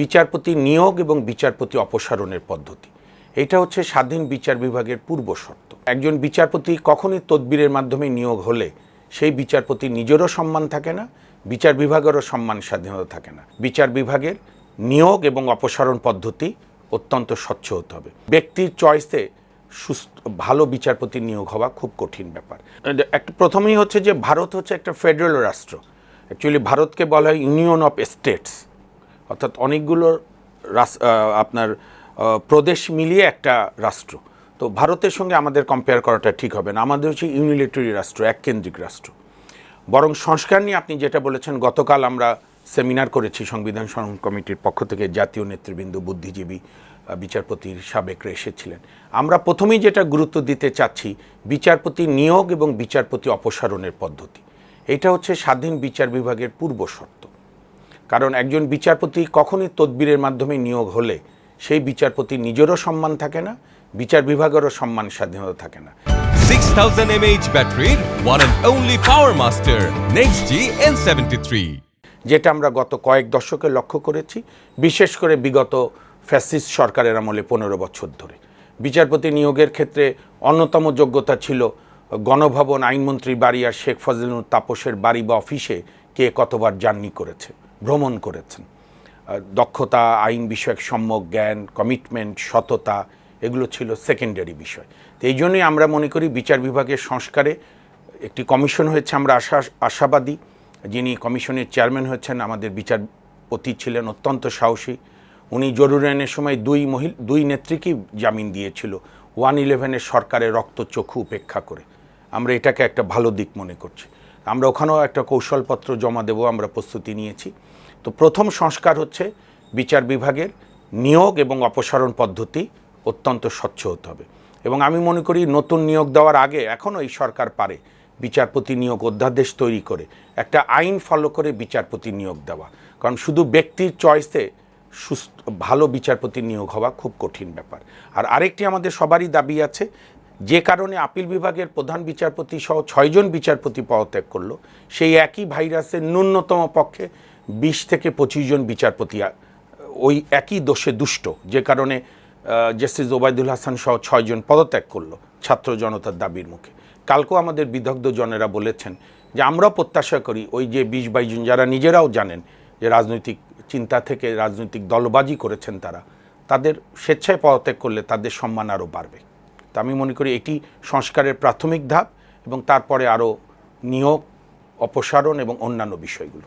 বিচারপতি নিয়োগ এবং বিচারপতি অপসারণের পদ্ধতি। এটা হচ্ছে স্বাধীন বিচার বিভাগের পূর্ব শর্ত। একজন বিচারপতি কখনই তদবিরের মাধ্যমে নিয়োগ হলে সেই বিচারপতি নিজেরও সম্মান থাকে না, বিচার বিভাগেরও সম্মান স্বাধীনতা থাকে না। বিচার বিভাগের নিয়োগ এবং অপসারণ পদ্ধতি অত্যন্ত স্বচ্ছ হতে হবে। ব্যক্তির চয়েসে সুস্থ, ভালো বিচারপতি নিয়োগ হওয়া খুব কঠিন ব্যাপার। একটা, প্রথমেই হচ্ছে যে ভারত হচ্ছে একটা ফেডারেল রাষ্ট্র। অ্যাকচুয়ালি ভারতকে বলা হয় ইউনিয়ন অফ স্টেটস। অর্থাৎ অনেকগুলো আপনার প্রদেশ মিলিয়ে একটা রাষ্ট্র। তো ভারতের সঙ্গে আমাদের কম্পেয়ার করাটা ঠিক হবে না। আমাদের হচ্ছে ইউনিলেটরি রাষ্ট্র, এককেন্দ্রিক রাষ্ট্র। বরং সংস্কার নিয়ে আপনি যেটা বলেছেন, গতকাল আমরা সেমিনার করেছি সংবিধান সংগ্রাম কমিটির পক্ষ থেকে জাতীয় নেতৃবৃন্দ, বুদ্ধিজীবী বিচারপতির সাবেকরা এসেছিলেন। আমরা প্রথমেই যেটা গুরুত্ব দিতে চাচ্ছি, বিচারপতি নিয়োগ এবং বিচারপতি অপসারণের পদ্ধতি। এটা হচ্ছে স্বাধীন বিচার বিভাগের পূর্ব শর্ত। কারণ একজন বিচারপতি কখনই তদবিরের মাধ্যমে নিয়োগ হলে সেই বিচারপতি নিজেরও সম্মান থাকে না বিচার বিভাগেরও সম্মান স্বাধীনতা থাকে না। 6000 mAh battery, one and only Power Master, Next G N73. যেটা আমরা গত কয়েক দশকে লক্ষ্য করেছি বিশেষ করে বিগত ফ্যাসিস্ট সরকারের আমলে পনেরো বছর ধরে। বিচারপতি নিয়োগের ক্ষেত্রে অন্যতম যোগ্যতা ছিল গণভবন আইনমন্ত্রী বাড়ি আর শেখ ফজলুল তাপসের বাড়ি বা অফিসে কে কতবার জার্নি করেছে। ভ্রমণ করেছেন। দক্ষতা, আইন বিষয়ক সম্যক জ্ঞান কমিটমেন্ট সততা, এগুলো ছিল সেকেন্ডারি বিষয়। তো এই জন্যই আমরা মনে করি বিচার বিভাগের সংস্কারে একটি কমিশন হয়েছে, আমরা আশা, আশাবাদী। যিনি কমিশনের চেয়ারম্যান হয়েছেন, আমাদের বিচারপতি ছিলেন অত্যন্ত সাহসী। উনি জরুরি আইনের সময় দুই মহিল, দুই নেত্রীকেই জামিন দিয়েছিল। ওয়ান ইলেভেনের সরকারের রক্ত চক্ষু উপেক্ষা করে। আমরা এটাকে একটা ভালো দিক মনে করছি। আমরা ওখানেও একটা কৌশলপত্র জমা দেবো, আমরা প্রস্তুতি নিয়েছি। তো প্রথম সংস্কার হচ্ছে বিচার বিভাগের নিয়োগ এবং অপসারণ পদ্ধতি অত্যন্ত স্বচ্ছ হতে হবে। এবং আমি মনে করি নতুন নিয়োগ দেওয়ার আগে এখনও এই সরকার পারে বিচারপতি নিয়োগ অধ্যাদেশ তৈরি করে, একটা আইন ফলো করে বিচারপতি নিয়োগ দেওয়া। কারণ শুধু ব্যক্তির চয়েসে সুস্থ, ভালো বিচারপতি নিয়োগ হওয়া খুব কঠিন ব্যাপার। আর আরেকটি আমাদের সবারই দাবি আছে যে কারণে আপিল বিভাগের প্রধান বিচারপতি সহ ছয়জন বিচারপতি পদত্যাগ করল, সেই একই ভাইরাসের ন্যূনতম পক্ষে বিশ থেকে পঁচিশ জন বিচারপতি ওই একই দোষে দুষ্ট, যে কারণে জাস্টিস ওবায়দুল হাসান সহ ছয়জন পদত্যাগ করল ছাত্র জনতার দাবির মুখে। কালকেও আমাদের বিদগ্ধ জনেরা বলেছেন যে আমরাও প্রত্যাশা করি ওই যে বিশ বাইশ জন যারা নিজেরাও জানেন যে রাজনৈতিক চিন্তা থেকে রাজনৈতিক দলবাজি করেছেন তারা, তাদের স্বেচ্ছায় পদত্যাগ করলে তাদের সম্মান আরও বাড়বে। তা আমি মনে করি এটি সংস্কারের প্রাথমিক ধাপ এবং তারপরে আরও নিয়োগ, অপসারণ এবং অন্যান্য বিষয়গুলো।